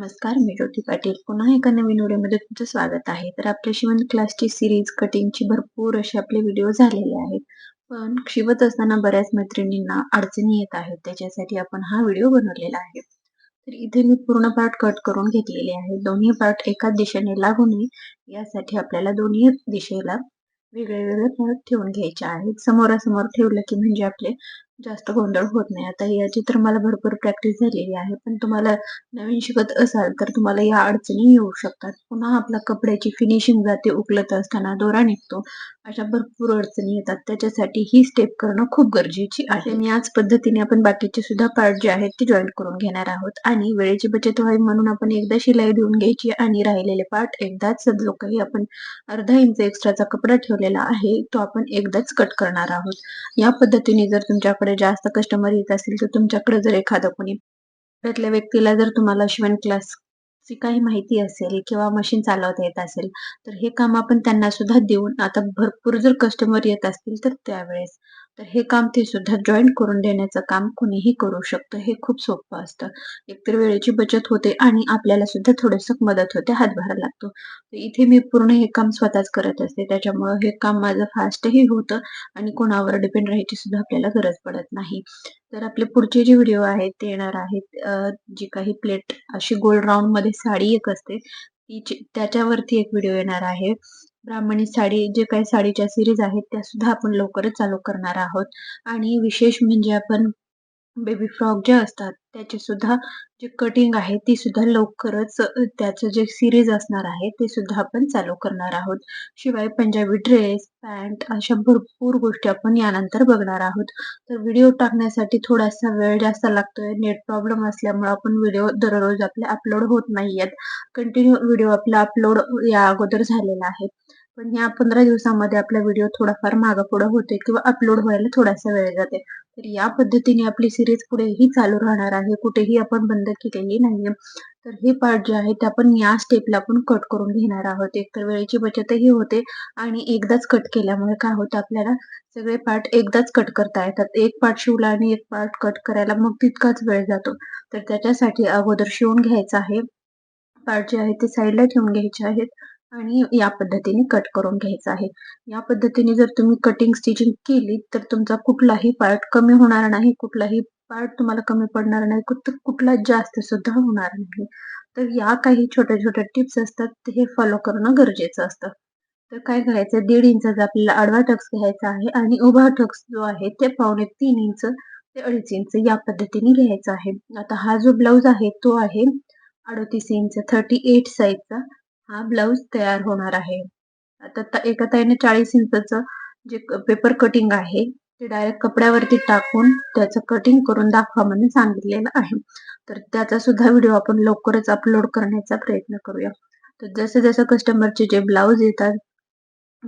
नमस्कार मी ज्योती पाटील. पुन्हा एका नवीन व्हिडिओमध्ये तुमचं स्वागत आहे. तर आपल्या शिवण क्लासची सिरीज कटिंगची भरपूर असे आपले व्हिडिओ झालेले आहेत. पण शिवत असताना बऱ्याच मैत्रिणींना अडचणी येत आहेत. त्याच्यासाठी आपण हा व्हिडिओ बनवलेला आहे. तर इथे मी पूर्ण पार्ट कट करून घेतलेले आहे. दोन्ही पार्ट एकाच दिशेने लागू नये यासाठी आपल्याला दोन्ही दिशेला वेगळे वेगळे पार्ट ठेवून घ्यायचे आहेत. समोरासमोर ठेवलं की म्हणजे आपले जास्त गोंधळ होत नाही. आता याची तर मला भरपूर प्रॅक्टिस झालेली आहे. पण तुम्हाला नवीन शिकत असाल तर तुम्हाला या अडचणी येऊ शकतात. पुन्हा आपल्या कपड्याची फिनिशिंग जाते उकलत असताना दोरा निघतो. अशा भरपूर अडचणी येतात. त्याच्यासाठी ही स्टेप करणं खूप गरजेची आहे. आणि याच पद्धतीने आपण बाकीचे सुद्धा पार्ट जे आहेत ते जॉईन करून घेणार आहोत. आणि वेळेची बचत व्हावी म्हणून आपण एकदा शिलाई देऊन घ्यायची आणि राहिलेले पार्ट एकदाच जो काही आपण अर्धा इंच एक्स्ट्राचा कपडा ठेवलेला आहे तो आपण एकदाच कट करणार आहोत. या पद्धतीने जर तुमच्याकडे जास्त कस्टमर येत असतील तर तुमच्याकडे जर एखादा कोणी त्यातल्या व्यक्तीला जर तुम्हाला शिवण क्लास ची काही माहिती असेल किंवा मशीन चालवता येत असेल तर हे काम आपण त्यांना सुद्धा देऊन आता भरपूर जर कस्टमर येत असतील तर त्यावेळेस तर हे काम ते सुद्धा जॉईंट करून देण्याचं काम कोणीही करू शकतं हे खूप सोपं असतं. एकतर वेळेची बचत होते आणि आपल्याला सुद्धा थोडस मदत होते हातभार लागतो. तर इथे मी पूर्ण हे काम स्वतःच करत असते त्याच्यामुळं हे काम माझं फास्टही होतं आणि कोणावर डिपेंड राहायची सुद्धा आपल्याला गरज पडत नाही. तर आपले पुढचे जे व्हिडिओ आहेत ते येणार आहेत जी काही प्लेट अशी गोल राऊंडमध्ये साडी एक असते ती त्याच्यावरती एक व्हिडिओ येणार आहे. ब्राह्मणी साडी जे काही साडीच्या सिरीज आहेत त्या सुद्धा आपण लवकरच चालू करणार आहोत. आणि विशेष म्हणजे आपण बेबी फ्रॉक जे असतात त्याचे सुद्धा जे कटिंग आहे ती सुद्धा लवकरच त्याचं जे सिरीज असणार आहे ते सुद्धा आपण चालू करणार आहोत. शिवाय पंजाबी ड्रेस पॅन्ट अशा भरपूर गोष्टी आपण यानंतर बघणार आहोत. तर व्हिडिओ टाकण्यासाठी थोडासा वेळ जास्त लागतोय. नेट प्रॉब्लेम असल्यामुळे आपण व्हिडिओ दररोज आपले अपलोड होत नाहीयेत. कंटिन्यू व्हिडिओ आपला अपलोड या अगोदर झालेला आहे. पण या पंधरा दिवसामध्ये आपला व्हिडिओ थोडाफार मागं पुढे होते किंवा अपलोड व्हायला थोडासा वेळ जाते तर या पद्धतीने आपली सिरीज पुढेही चालू राहणार आहे कुठेही आपण बंद केलेली नाहीये. तर हे पार्ट जे आहे ते आपण या स्टेपला आपण कट करून घेणार आहोत. एक तर वेळेची बचतही होते आणि एकदाच कट केल्यामुळे काय होतं आपल्याला सगळे पार्ट एकदाच कट करता येतात. एक पार्ट शिवला आणि एक पार्ट कट करायला मग तितकाच वेळ जातो. तर त्याच्यासाठी अगोदर शिवून घ्यायचं आहे. पार्ट जे आहे ते साईडला ठेवून घ्यायचे आहेत. आणि या पद्धतीने कट करून घ्यायचं आहे. या पद्धतीने जर तुम्ही कटिंग स्टिचिंग केली तर तुमचा कुठलाही पार्ट कमी होणार नाही. कुठलाही पार्ट तुम्हाला कमी पडणार नाही. कुठला जास्त सुद्धा होणार नाही. तर या काही छोट्या छोट्या टिप्स असतात ते हे फॉलो करणं गरजेचं असतं. तर काय करायचं दीड इंचाचा आपल्याला आडवा टक्स घ्यायचा आहे आणि उभा टक्स जो आहे ते पावणे तीन इंच ते अडीच इंच या पद्धतीने घ्यायचा आहे. आता हा जो ब्लाऊज आहे तो आहे अडतीस इंच थर्टी एट साईजचा हा ब्लाऊज तयार होणार आहे. आता एका ताईने चाळीस इंचचं जे पेपर कटिंग आहे ते डायरेक्ट कपड्यावरती टाकून त्याचं कटिंग करून दाखवा म्हणून सांगितलेलं आहे. तर त्याचा सुद्धा व्हिडिओ आपण लवकरच अपलोड करण्याचा प्रयत्न करूया. तर जसं जसं कस्टमरचे जे ब्लाऊज येतात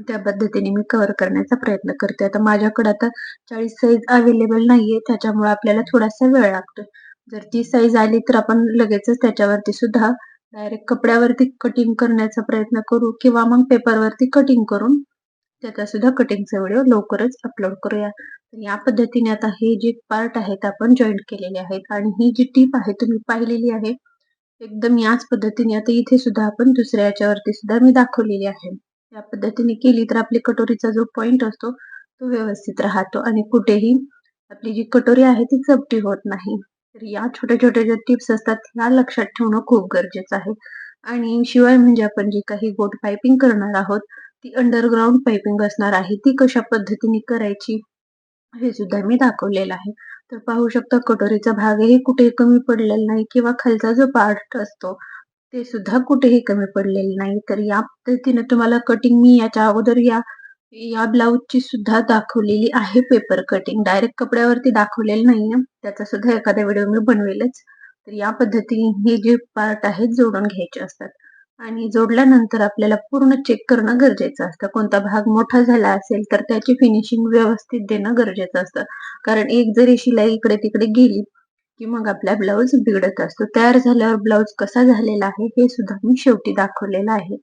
त्या पद्धतीने मी कव्हर करण्याचा प्रयत्न करते. आता माझ्याकडे आता चाळीस साईज अवेलेबल नाहीये त्याच्यामुळे आपल्याला थोडासा वेळ लागतो. जर ती साईज आली तर आपण लगेचच त्याच्यावरती सुद्धा डायरेक्ट कपड्यावरती कटिंग करण्याचा प्रयत्न करू किंवा मग पेपरवरती कटिंग करून त्याचा सुद्धा कटिंगचा व्हिडिओ लवकरच अपलोड करूया. या पद्धतीने आता हे जे पार्ट आहेत आपण जॉईंट केलेले आहेत आणि ही जी टीप आहे तुम्ही पाहिलेली आहे एकदम याच पद्धतीने आता इथे सुद्धा आपण दुसऱ्या याच्यावरती सुद्धा मी दाखवलेली आहे. या पद्धतीने केली तर आपली कटोरीचा जो पॉइंट असतो तो व्यवस्थित राहतो आणि कुठेही आपली जी कटोरी आहे ती चपटी होत नाही. तर या छोट्या छोट्या ज्या टिप्स असतात ह्या लक्षात ठेवणं खूप गरजेचं आहे. आणि शिवाय म्हणजे आपण जी काही गोट पायपिंग करणार आहोत ती अंडरग्राऊंड पायपिंग असणार आहे ती कशा पद्धतीने करायची हे सुद्धा मी दाखवलेलं आहे. तर पाहू शकता कटोरीचा भागही कुठेही कमी पडलेला नाही किंवा खालचा जो पार्ट असतो ते सुद्धा कुठेही कमी पडलेलं नाही. तर या पद्धतीने तुम्हाला कटिंग मी याच्या अगोदर या या ब्लाऊजची सुद्धा दाखवलेली आहे पेपर कटिंग डायरेक्ट कपड्यावरती दाखवलेलं नाहीये. त्याचा सुद्धा एखादा व्हिडिओ मी बनवेलच. तर या पद्धतीने हे जे पार्ट आहेत जोडून घ्यायचे असतात. आणि जोडल्यानंतर आपल्याला पूर्ण चेक करणं गरजेचं असतं. कोणता भाग मोठा झाला असेल तर त्याची फिनिशिंग व्यवस्थित देणं गरजेचं असतं. कारण एक जरी शिलाई इकडे तिकडे गेली की मग आपला ब्लाऊज बिघडत असतो. तयार झाल्यावर ब्लाऊज कसा झालेला आहे हे सुद्धा मी शेवटी दाखवलेलं आहे.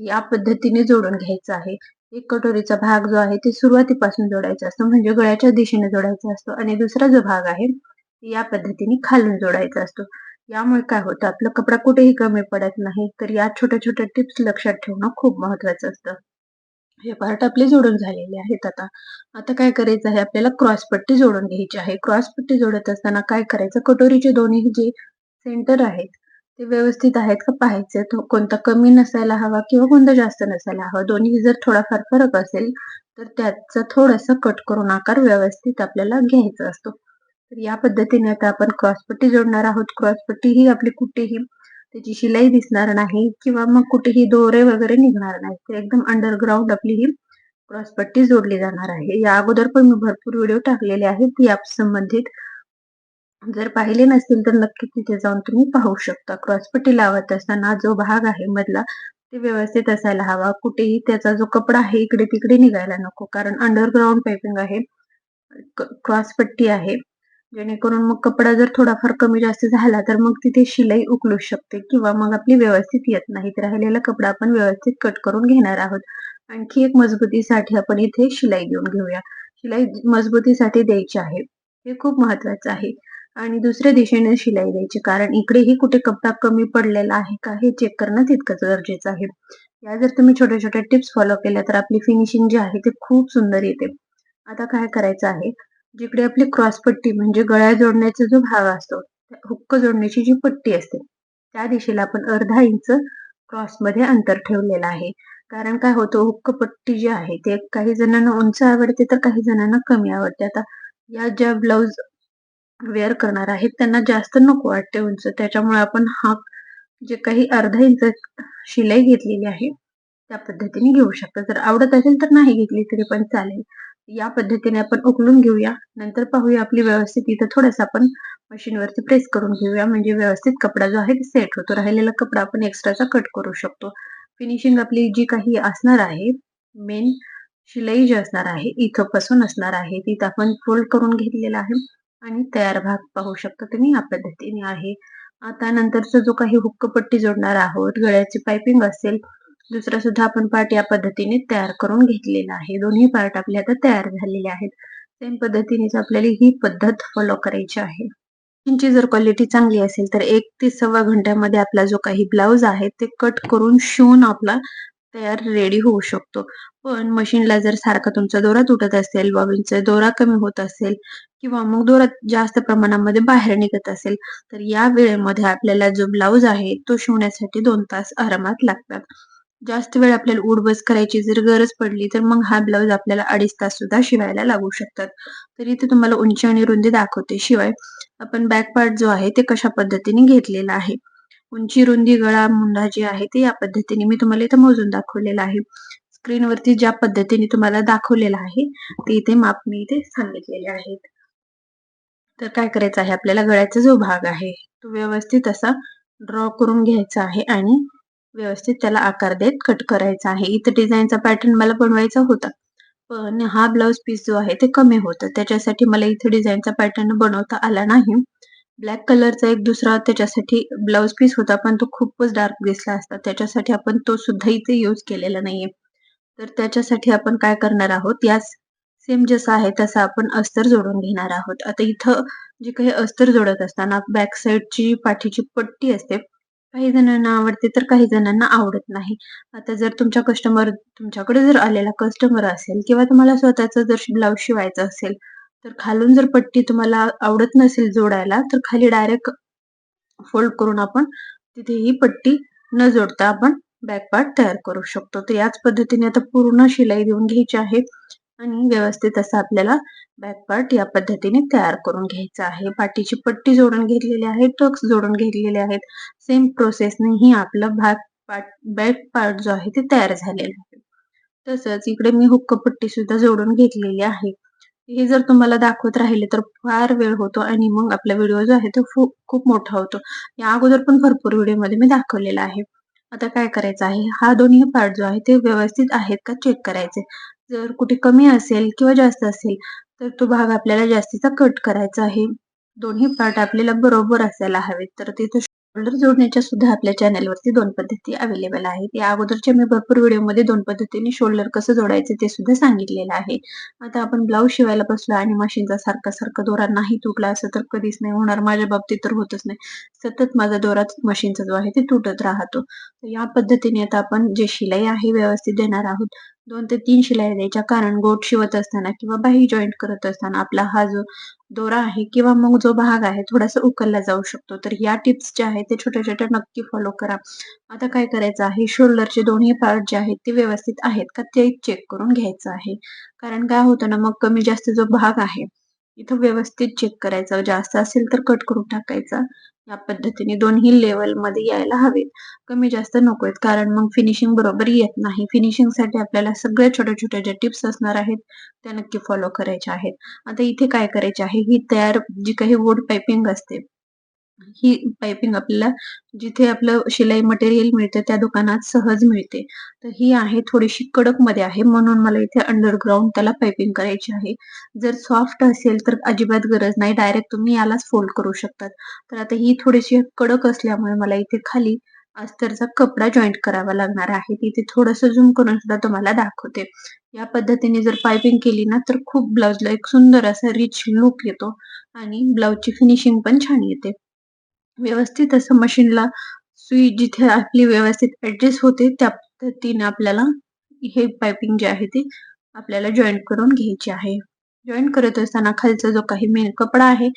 या पद्धतीने जोडून घ्यायचं आहे. एक कटोरीचा भाग जो आहे ते सुरुवातीपासून जोडायचा असतो म्हणजे गळ्याच्या दिशेने जोडायचा असतो आणि दुसरा जो भाग आहे या पद्धतीने खालून जोडायचा असतो. यामुळे काय होतं आपला कपडा कुठेही कमी पडत नाही तर या छोट्या छोट्या टिप्स लक्षात ठेवणं खूप महत्वाचं असतं. हे पार्ट आपले जोडून झालेले आहेत आता. आता काय करायचं आहे आपल्याला क्रॉस पट्टी जोडून घ्यायची आहे. क्रॉस पट्टी जोडत असताना काय करायचं कटोरीचे दोन्ही जे सेंटर आहेत ते व्यवस्थित आहेत का? पाहायचे तो कोणता कमी नसायला हवा किंवा कोणता जास्त नसायला हवा. दोन्ही जर थोडाफार फरक असेल तर त्याचा थोडासा कट करून आकार व्यवस्थित आपल्याला घ्यायचा असतो. तर या पद्धतीने आता आपण क्रॉसपट्टी जोडणार आहोत. क्रॉसपट्टी ही आपली कुठेही त्याची शिलाई दिसणार नाही किंवा मग कुठेही दोरे वगैरे निघणार नाही तर एकदम अंडरग्राऊंड आपली ही क्रॉसपट्टी जोडली जाणार आहे. या अगोदर पण मी भरपूर व्हिडिओ टाकलेले आहेत. या संबंधित जर पाहिले नसतील तर नक्की तिथे जाऊन तुम्ही पाहू शकता. क्रॉसपट्टी लावत असताना जो भाग आहे मधला ते व्यवस्थित असायला हवा. कुठेही त्याचा जो कपडा आहे इकडे तिकडे निघायला नको. कारण अंडरग्राऊंड पाइपिंग आहे. क्रॉसपट्टी आहे. जेणेकरून मग कपडा जर थोडाफार कमी जास्त झाला तर मग तिथे शिलाई उकलू शकते किंवा मग आपली व्यवस्थित येत नाही. राहिलेला कपडा आपण व्यवस्थित कट करून घेणार आहोत. आणखी एक मजबूतीसाठी आपण इथे शिलाई देऊन घेऊया. शिलाई मजबूतीसाठी द्यायची आहे. हे खूप महत्वाचं आहे. आणि दुसऱ्या दिशेने शिलाई द्यायची. कारण इकडेही कुठे कपडा कमी पडलेला आहे का हे चेक करणं तितकंच गरजेचं आहे. या जर तुम्ही छोट्या छोट्या टिप्स फॉलो केल्या तर आपली फिनिशिंग जी आहे ते खूप सुंदर येते. आता काय करायचं आहे? जिकडे आपली क्रॉस पट्टी म्हणजे गळ्या जोडण्याचा जो भाग असतो हुक्क जोडण्याची जी पट्टी असते त्या दिशेला आपण अर्धा इंच क्रॉसमध्ये अंतर ठेवलेलं आहे. कारण काय होतं हुक्क पट्टी जी आहे ते काही जणांना उंच आवडते तर काही जणांना कमी आवडते. आता या ज्या ब्लाऊज वेअर करणार आहेत त्यांना जास्त नको वाटते उंच. त्याच्यामुळे आपण हा जे काही अर्धा इंच शिलाई घेतलेली आहे त्या पद्धतीने घेऊ शकता. जर आवडत असेल तर नाही घेतली तरी पण चालेल. या पद्धतीने आपण उकलून घेऊया. नंतर पाहूया आपली व्यवस्थित. इथं थोडस आपण मशीनवरती प्रेस करून घेऊया. म्हणजे व्यवस्थित कपडा जो आहे ते सेट होतो. राहिलेला कपडा आपण एक्स्ट्राचा कट करू शकतो. फिनिशिंग आपली जी काही असणार आहे मेन शिलाई जी असणार आहे इथं पासून असणार आहे तिथं आपण फोल्ड करून घेतलेला आहे. आणि तयार भाग पाहू शकता तुम्ही या पद्धतीने आहे. आता नंतरचा जो काही हुक्कपट्टी जोडणार आहोत गळ्याची पायपिंग असेल दुसरा सुद्धा आपण पार्ट या पद्धतीने तयार करून घेतलेला आहे. दोन्ही पार्ट आपले आता तयार झालेले आहेत. सेम पद्धतीनेच आपल्याला ही पद्धत फॉलो करायची आहे. ची जर क्वालिटी चांगली असेल तर एक ते सव्वा घंट्यामध्ये आपला जो काही ब्लाउज आहे ते कट करून शिवून आपला तयार रेडी होऊ शकतो. पण मशीनला जर सारखा तुमचा दोरा तुटत असेल बॉबिनचा दोरा कमी होत असेल किंवा मग दोरा जास्त प्रमाणामध्ये बाहेर निघत असेल तर या वेळेमध्ये आपल्याला जो ब्लाऊज आहे तो शिवण्यासाठी दोन तास आरामात लागतात. जास्त वेळ आपल्याला उडबस करायची जर गरज पडली तर मग हा ब्लाऊज आपल्याला अडीच तास सुद्धा शिवायला लागू शकतात. तर इथे तुम्हाला उंची आणि रुंदी दाखवते. शिवाय आपण बॅक पार्ट जो आहे ते कशा पद्धतीने घेतलेला आहे? उंची रुंदी गळा मुंडा जे आहे ते या पद्धतीने मी तुम्हाला इथे मोजून दाखवलेलं आहे. स्क्रीनवरती ज्या पद्धतीने तुम्हाला दाखवलेलं आहे ते इथे माप मी इथे सांगितलेले आहेत. तर काय करायचं आहे? आपल्याला गळ्याचा जो भाग आहे तो व्यवस्थित असा ड्रॉ करून घ्यायचा आहे आणि व्यवस्थित त्याला आकार देत कट करायचा आहे. इथं डिझाईनचा पॅटर्न मला बनवायचा होता पण हा ब्लाउज पीस जो आहे ते कमी होतं. त्याच्यासाठी मला इथे डिझाईनचा पॅटर्न बनवता आला नाही. ब्लॅक कलरचा एक दुसरा त्याच्यासाठी ब्लाउज पीस होता पण तो खूपच डार्क दिसला असता. त्याच्यासाठी आपण तो सुद्धा इथे यूज केलेला नाहीये. तर त्याच्यासाठी आपण काय करणार आहोत? याच सेम जसं आहे तसं आपण अस्तर जोडून घेणार आहोत. आता इथं जे काही अस्तर जोडत असताना बॅक साईडची पाठीची पट्टी असते. काही जणांना आवडते तर काही जणांना आवडत नाही. आता जर तुमच्या कस्टमर तुमच्याकडे जर आलेला कस्टमर असेल किंवा तुम्हाला स्वतःचा जर ब्लाऊज शिवायचं असेल तर खालून जर पट्टी तुम्हाला आवडत नसेल जोडायला तर खाली डायरेक्ट फोल्ड करून आपण तिथे ही पट्टी न जोडता आपण बॅक पार्ट तयार करू शकतो. तर याच पद्धतीने आता पूर्ण शिलाई देऊन घ्यायची आहे आणि व्यवस्थित असं आपल्याला बॅक पार्ट या पद्धतीने तयार करून घ्यायचा आहे. पाठीची पट्टी जोडून घेतलेली आहे टक्स जोडून घेतलेले आहेत. सेम प्रोसेसने ही आपला भाग पार्ट बॅक पार्ट जो आहे ते तयार झालेलं आहे. तसंच इकडे मी हुक्क पट्टी सुद्धा जोडून घेतलेली आहे. हे जर तुम्हाला दाखवत राहिले तर फार वेळ होतो आणि मग आपला व्हिडिओ जो आहे तो खूप मोठा होतो. या अगोदर पण भरपूर व्हिडिओमध्ये मी दाखवलेला आहे. आता काय करायचं आहे? हा दोन्ही पार्ट जो आहे ते व्यवस्थित आहेत का चेक करायचे? जर कुठे कमी असेल किंवा जास्त असेल तर तो भाग आपल्याला जास्तीचा कट करायचा आहे. दोन्ही पार्ट आपल्याला बरोबर असायला हवेत तर तिथे शोल्डर जोडण्याच्या सुद्धा आपल्या चॅनलवरती दोन पद्धती अवेलेबल आहेत. या अगोदरच्या मी भरपूर व्हिडिओमध्ये दोन पद्धतीने शोल्डर कसं जोडायचं ते सुद्धा सांगितलेलं आहे. आता आपण ब्लाऊज शिवायला बसलो आणि मशीनचा सारखा सारखा दोरा नाही तुटला असं तर कधीच नाही होणार. माझ्या बाबतीत तर होतच नाही. सतत माझा दोरा मशीनचा जो आहे ते तुटत राहतो. या पद्धतीने आता आपण जे शिलाई आहे व्यवस्थित देणार आहोत दोन ते तीन शिलाई द्यायच्या. कारण गोट शिवत असताना किंवा बाही जॉईंट करत असताना आपला हा जो दोरा आहे किंवा मग जो भाग आहे थोडासा उकलला जाऊ शकतो. तर या टिप्स ज्या आहेत ते छोट्या छोट्या नक्की फॉलो करा. आता काय करायचं आहे? शोल्डरचे दोन्ही पार्ट जे आहेत ते व्यवस्थित आहेत का ते चेक करून घ्यायचं आहे. कारण काय होतं ना मग कमी जास्त जो भाग आहे इथं व्यवस्थित चेक करायचा. जास्त असेल तर कट करून टाकायचा. या पद्धतीने दोन्ही लेवलमध्ये यायला हवेत. कमी जास्त नको आहेत. कारण मग फिनिशिंग बरोबर येत नाही. फिनिशिंगसाठी आपल्याला सगळ्या छोट्या छोट्या ज्या टिप्स असणार आहेत त्या नक्की फॉलो करायच्या आहेत. आता इथे काय करायचे आहे? ही तयार जी काही वूड पायपिंग असते ही पायपिंग आपल्याला जिथे आपलं शिलाई मटेरियल मिळतं त्या दुकानात सहज मिळते. तर ही आहे थोडीशी कडकमध्ये आहे म्हणून मला इथे अंडरग्राउंड त्याला पायपिंग करायची आहे. जर सॉफ्ट असेल तर अजिबात गरज नाही डायरेक्ट तुम्ही यालाच फोल्ड करू शकतात. तर आता ही थोडीशी कडक असल्यामुळे मला इथे खाली अस्तरचा कपडा जॉईंट करावा लागणार आहे. तिथे थोडस झूम करून सुद्धा तुम्हाला दाखवते. या पद्धतीने जर पायपिंग केली ना तर खूप ब्लाउजला एक सुंदर असा रिच लुक येतो आणि ब्लाउजची फिनिशिंग पण छान येते. व्यवस्थित असं मशीनला सुई जिथे आपली व्यवस्थित ऍडजस्ट होते त्या पद्धतीने आपल्याला हे पायपिंग जे आहे ते आपल्याला जॉईंट करून घ्यायचे आहे. जॉईंट करत असताना खालचा जो काही मेन कपडा आहे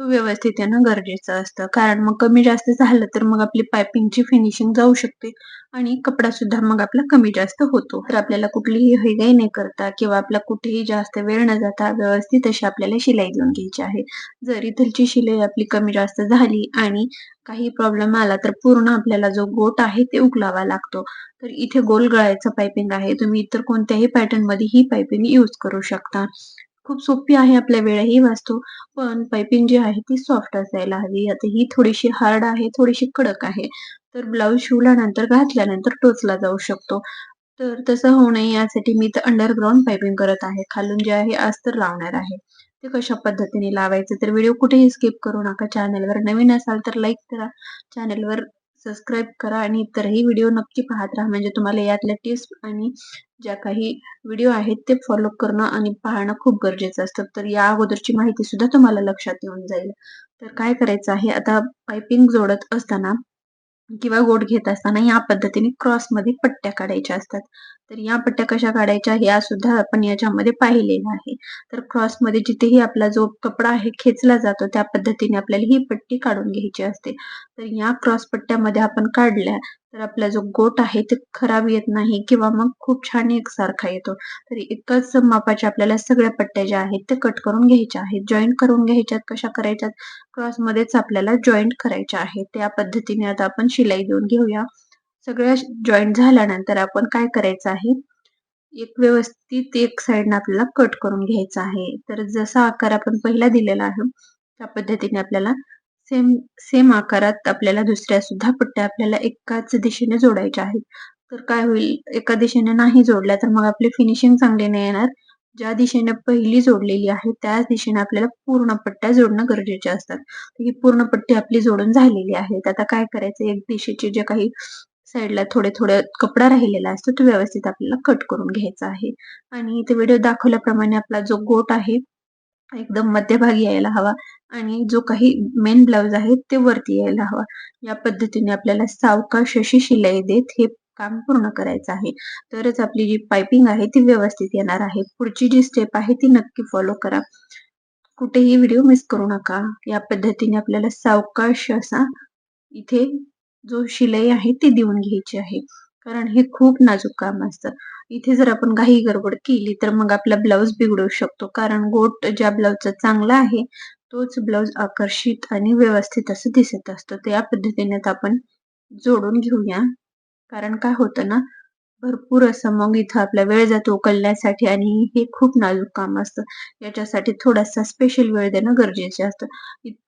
तो व्यवस्थित येणं गरजेचं असतं. कारण मग कमी जास्त झालं तर मग आपली पायपिंगची फिनिशिंग जाऊ शकते आणि कपडा सुद्धा मग आपला कमी जास्त होतो. तर आपल्याला कुठलीही हयगाई नाही करता किंवा आपला कुठेही जास्त वेळ न जाता व्यवस्थित अशी आपल्याला शिलाई देऊन घ्यायची आहे. जर इथलची शिलाई आपली कमी जास्त झाली आणि काही प्रॉब्लेम आला तर पूर्ण आपल्याला जो गोट आहे ते उकलावा लागतो. तर इथे गोल गळायचं पायपिंग आहे. तुम्ही इतर कोणत्याही पॅटर्नमध्ये ही पायपिंग यूज करू शकता. खूप सोपी आहे आपल्या वेळही वाचतो पण पायपिंग जी आहे ती सॉफ्ट असायला हवी. आता ही थोडीशी हार्ड आहे थोडीशी कडक आहे. तर ब्लाऊज शिवल्यानंतर घातल्यानंतर टोचला जाऊ शकतो. तर तसं होऊ नये यासाठी मी तर अंडरग्राऊंड पायपिंग करत आहे. खालून जे आहे अस्तर लावणार आहे. ते कशा पद्धतीने लावायचं तर व्हिडिओ कुठेही स्किप करू नका. चॅनलवर नवीन असाल तर लाईक करा. चॅनलवर सबस्क्राईब करा आणि इतरही व्हिडिओ नक्की पाहत राहा. म्हणजे तुम्हाला यातल्या टिप्स आणि ज्या काही व्हिडिओ आहेत ते फॉलो करणं आणि पाहणं खूप गरजेचं असतं. तर या अगोदरची माहिती सुद्धा तुम्हाला लक्षात येऊन जाईल. तर काय करायचं आहे? आता पायपिंग जोडत असताना किंवा गोट घेत असताना या पद्धतीने क्रॉसमध्ये पट्ट्या काढायच्या असतात. तर या पट्ट्या कशा काढायच्या ह्या सुद्धा आपण याच्यामध्ये पाहिलेलं आहे. तर क्रॉसमध्ये जिथेही आपला जो कपडा आहे खेचला जातो त्या पद्धतीने आपल्याला ही पट्टी काढून घ्यायची असते. तर या क्रॉस पट्ट्यामध्ये आपण काढल्या तर आपला जो गोट आहे ते खराब येत नाही किंवा मग खूप छान एकसारखा येतो. तर एकच मापाच्या आपल्याला सगळ्या पट्ट्या ज्या आहेत ते कट करून घ्यायच्या आहेत. जॉईंट करून घ्यायच्यात कशा करायच्यात? क्रॉस मध्येच आपल्याला जॉईंट करायच्या आहेत. त्या पद्धतीने आता आपण शिलाई देऊन घेऊया. सगळ्या जॉईंट झाल्यानंतर आपण काय करायचं आहे? एक व्यवस्थित एक साईडनं आपल्याला कट करून घ्यायचा आहे. तर जसा आकार आपण पहिला दिलेला आहे त्या पद्धतीने आपल्याला सेम सेम आकारात आपल्याला दुसऱ्या सुद्धा पट्ट्या आपल्याला एकाच दिशेने जोडायच्या आहेत. तर काय होईल? एका दिशेने नाही जोडल्या तर मग आपली फिनिशिंग चांगली नाही येणार. ज्या दिशेने पहिली जोडलेली आहे त्याच दिशेने आपल्याला पूर्ण पट्ट्या जोडणं गरजेचे असतात. ही पूर्ण पट्टी आपली जोडून झालेली आहे. आता काय करायचं? एक दिशेचे जे काही साईडला थोडे थोडे कपडा राहिलेला असतो तो व्यवस्थित आपल्याला कट करून घ्यायचा आहे. आणि इथे व्हिडिओ दाखवल्याप्रमाणे आपला जो गोट आहे एकदम मध्यभागी यायला हवा. आणि जो काही मेन ब्लाउज आहे ते वरती यायला हवा. या पद्धतीने आपल्याला सावकाश अशी शिलाई देत हे काम पूर्ण करायचं आहे. तरच आपली जी पायपिंग आहे ती व्यवस्थित येणार आहे. पुढची जी स्टेप आहे ती नक्की फॉलो करा. कुठेही व्हिडिओ मिस करू नका. या पद्धतीने आपल्याला सावकाश असा इथे जो शिलाई आहे ती देऊन घ्यायची आहे. कारण हे खूप नाजूक काम असतं. इथे जर आपण काही गडबड केली तर मग आपला ब्लाऊज बिघडू शकतो. कारण गोट ज्या ब्लाऊजचा चांगला आहे तोच ब्लाऊज आकर्षित आणि व्यवस्थित असं दिसत असतो. तर या पद्धतीने आपण जोडून घेऊया. कारण काय होतं ना भरपूर असं मग इथं आपला वेळ जातो उकलण्यासाठी आणि हे खूप नाजूक काम असतं. याच्यासाठी थोडासा स्पेशल वेळ देणं गरजेचे असतं.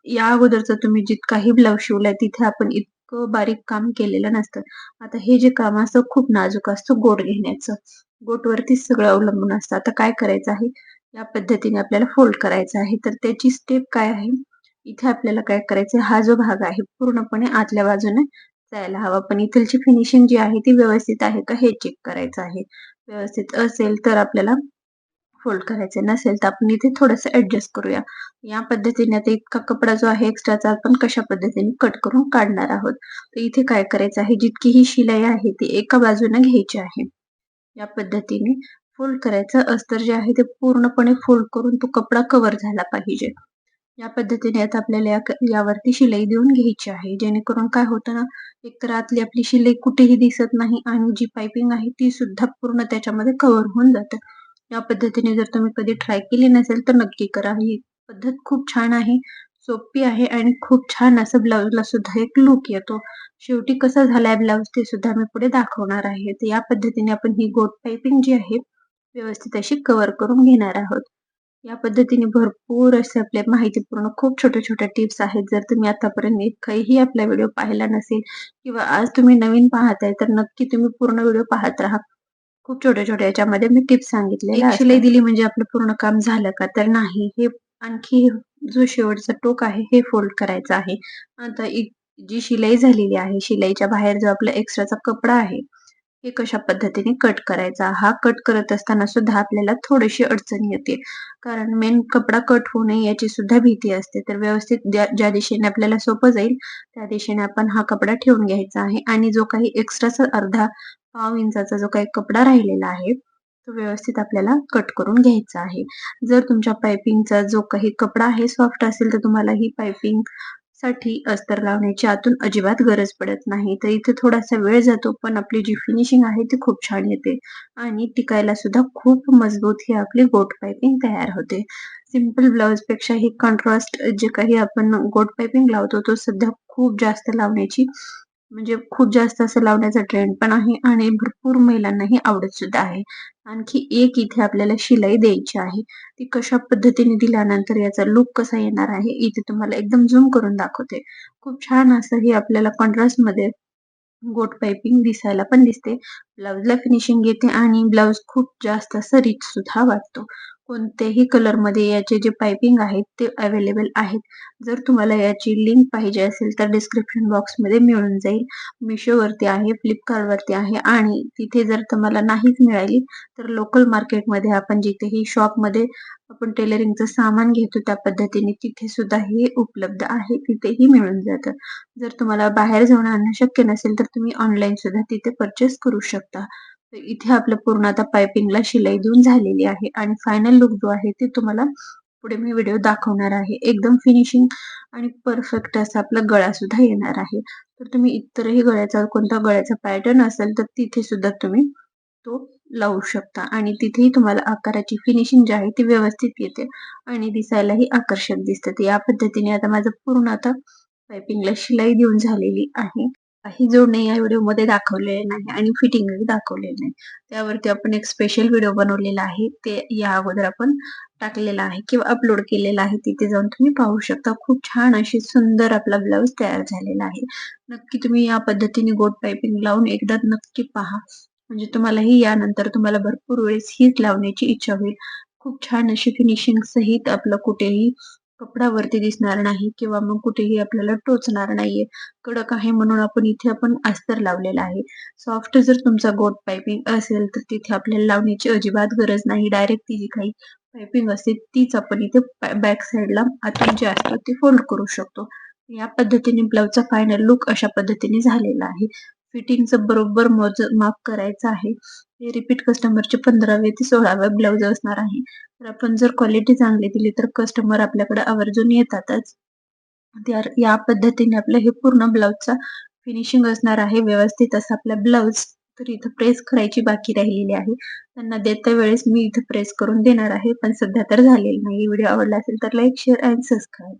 या अगोदरचं तुम्ही जितकाही ब्लाऊज शिवलाय तिथे आपण इतकं बारीक काम केलेलं नसतं. आता हे जे काम असतं खूप नाजूक असतं गोट घेण्याचं. गोटवरतीच सगळं अवलंबून असतं. आता काय करायचं आहे? या पद्धतीने आपल्याला फोल्ड करायचं आहे. तर त्याची स्टेप काय आहे? इथे आपल्याला काय करायचं हा जो भाग आहे पूर्णपणे आतल्या बाजूने जायला हवा. पण इथलची फिनिशिंग जी आहे ती व्यवस्थित आहे का? हे चेक करायचं आहे. व्यवस्थित असेल तर आपल्याला फोल्ड करायचे नसेल तर आपण इथे थोडस ऍडजस्ट करूया. या पद्धतीने आता इतका कपडा जो आहे एक्स्ट्राचा आपण कशा पद्धतीने कट करून काढणार आहोत? तर इथे काय करायचं आहे? जितकी ही शिलाई आहे ती एका बाजूने घ्यायची आहे. या पद्धतीने फोल्ड करायचं अस्तर जे आहे ते पूर्णपणे फोल्ड करून तो कपडा कव्हर झाला पाहिजे. या पद्धतीने आता आपल्याला यावरती शिलाई देऊन घ्यायची आहे. जेणेकरून काय होतं ना एकतर आतली आपली शिलाई कुठेही दिसत नाही आणि जी पायपिंग आहे ती सुद्धा पूर्ण त्याच्यामध्ये कव्हर होऊन जातं. या पद्धतीने जर तुम्ही कधी ट्राय केली नसेल तर नक्की करा. ही पद्धत खूप छान आहे सोपी आहे आणि खूप छान असं ब्लाऊजला सुद्धा एक लुक येतो. शेवटी कसा झालाय ब्लाऊज ते सुद्धा मी पुढे दाखवणार आहे. तर या पद्धतीने आपण ही गोट पायपिंग जी आहे व्यवस्थित अशी कव्हर करून घेणार आहोत. या पद्धतीने भरपूर असे आपल्या माहितीपूर्ण खूप छोट्या छोट्या टिप्स आहेत. जर तुम्ही आतापर्यंत काहीही आपला व्हिडिओ पाहिला नसेल किंवा आज तुम्ही नवीन पाहताय तर नक्की तुम्ही पूर्ण व्हिडिओ पाहत राहा. खूप छोट्या छोट्या याच्यामध्ये मी टिप्स सांगितले शिलाई दिली म्हणजे आपलं पूर्ण काम झालं का? तर नाही हे आणखी जो शेवटचा टोक आहे हे फोल्ड करायचं आहे. आता जी शिलाई झालेली आहे शिलाईच्या बाहेर जो आपला एक्स्ट्राचा कपडा आहे हे कशा पद्धतीने कट करायचा. हा कट करत असताना सुद्धा आपल्याला थोडीशी अडचण येते. कारण मेन कपडा कट होऊ नये याची सुद्धा भीती असते. तर व्यवस्थित ज्या दिशेने आपल्याला सोपं जाईल त्या दिशेने आपण हा कपडा ठेवून घ्यायचा आहे. आणि जो काही एक्स्ट्राचा अर्धा पाव इंचाचा जो काही कपडा राहिलेला आहे तो व्यवस्थित आपल्याला कट करून घ्यायचा आहे. जर तुमच्या पायपिंगचा जो काही कपडा आहे सॉफ्ट असेल तर तुम्हाला ही पायपिंग साठी अस्तर लावण्याची आतून अजिबात गरज पडत नाही. तर इथे थोडासा वेळ जातो पण आपली जी फिनिशिंग आहे ती खूप छान येते. आणि टिकायला सुद्धा खूप मजबूत ही आपली गोट पायपिंग तयार होते. सिंपल ब्लाउजपेक्षा ही कॉन्ट्रास्ट जे काही आपण गोट पायपिंग लावतो तो सध्या खूप जास्त लावण्याची म्हणजे खूप जास्त असं लावण्याचा ट्रेंड पण आहे आणि भरपूर महिलांनाही आवडत सुद्धा आहे. आणखी एक इथे आपल्याला शिलाई द्यायची आहे. ती कशा पद्धतीने दिल्यानंतर याचा लुक कसा येणार आहे इथे तुम्हाला एकदम झूम करून दाखवते. खूप छान असं हे आपल्याला कॉन्ट्रास्टमध्ये गोट पाइपिंग दिसायला पण दिसते. ब्लाउजला फिनिशिंग येते आणि ब्लाउज खूप जास्त असं रिच सुद्धा वाटतो. कोणत्याही कलरमध्ये याचे जे पाइपिंग आहेत ते अवेलेबल आहेत. जर तुम्हाला याची लिंक पाहिजे असेल तर डिस्क्रिप्शन बॉक्समध्ये मिळून जाईल. मिशो वरती आहे फ्लिपकार्ट वरती आहे आणि तिथे जर तुम्हाला नाहीच मिळाली तर लोकल मार्केटमध्ये आपण जिथेही मध्ये आपण टेलरिंगचं सामान घेतो त्या पद्धतीने तिथे सुद्धा हे उपलब्ध आहे तिथेही मिळून जातं. जर तुम्हाला बाहेर जाऊन आणणं शक्य नसेल तर तुम्ही ऑनलाईन सुद्धा तिथे परचेस करू शकता. इथे आपलं पूर्ण आता पायपिंगला शिलाई देऊन झालेली आहे. आणि फायनल लुक जो आहे ते तुम्हाला पुढे मी व्हिडिओ दाखवणार आहे. एकदम फिनिशिंग आणि परफेक्ट असा आपला गळा सुद्धा येणार आहे. तर तुम्ही इतरही गळ्याचा कोणता गळ्याचा पॅटर्न असेल तर तिथे सुद्धा तुम्ही तो लावू शकता. आणि तिथेही तुम्हाला आकाराची फिनिशिंग जी आहे ती व्यवस्थित येते आणि दिसायलाही आकर्षक दिसते. या पद्धतीने आता माझं पूर्ण आता पायपिंगला शिलाई देऊन झालेली आहे. काही जोडणे या व्हिडिओमध्ये दाखवलेले नाही आणि फिटिंगही दाखवलेले नाही. त्यावरती आपण एक स्पेशल व्हिडिओ बनवलेला आहे. ते या अगोदर आपण टाकलेला आहे किंवा अपलोड केलेला आहे. तिथे जाऊन तुम्ही पाहू शकता. खूप छान अशी सुंदर आपला ब्लाऊज तयार झालेला आहे. नक्की तुम्ही या पद्धतीने गोट पायपिंग लावून एकदा नक्की पहा. म्हणजे तुम्हालाही यानंतर तुम्हाला भरपूर वेळेस हीच लावण्याची इच्छा होईल. खूप छान अशी फिनिशिंग सहित आपलं कुठेही कपड्यावरती दिसणार नाही किंवा मग कुठेही आपल्याला टोचणार नाहीये. कडक आहे म्हणून आपण इथे आपण अस्तर लावलेला आहे. सॉफ्ट जर तुमचा गोट पायपिंग असेल तर तिथे आपल्याला लावण्याची अजिबात गरज नाही. डायरेक्ट ती जी काही पायपिंग असते तीच आपण इथे बॅक साईडला आतून जे असतं ते फोल्ड करू शकतो. या पद्धतीने ब्लाउजचा फायनल लुक अशा पद्धतीने झालेला आहे. फिटिंगचं बरोबर मोज माप करायचं आहे. हे रिपीट कस्टमरचे पंधरावे ते सोळावे ब्लाउज असणार आहे. तर आपण जर क्वालिटी चांगली दिली तर कस्टमर आपल्याकडे आवर्जून येतातच. तर या पद्धतीने आपलं हे पूर्ण ब्लाऊजचा फिनिशिंग असणार आहे. व्यवस्थित असं आपला ब्लाऊज तर इथं प्रेस करायची बाकी राहिलेली आहे. त्यांना देता वेळेस मी इथं प्रेस करून देणार आहे पण सध्या तर झालेलं नाही. व्हिडिओ आवडला असेल तर लाईक शेअर अँड सबस्क्राईब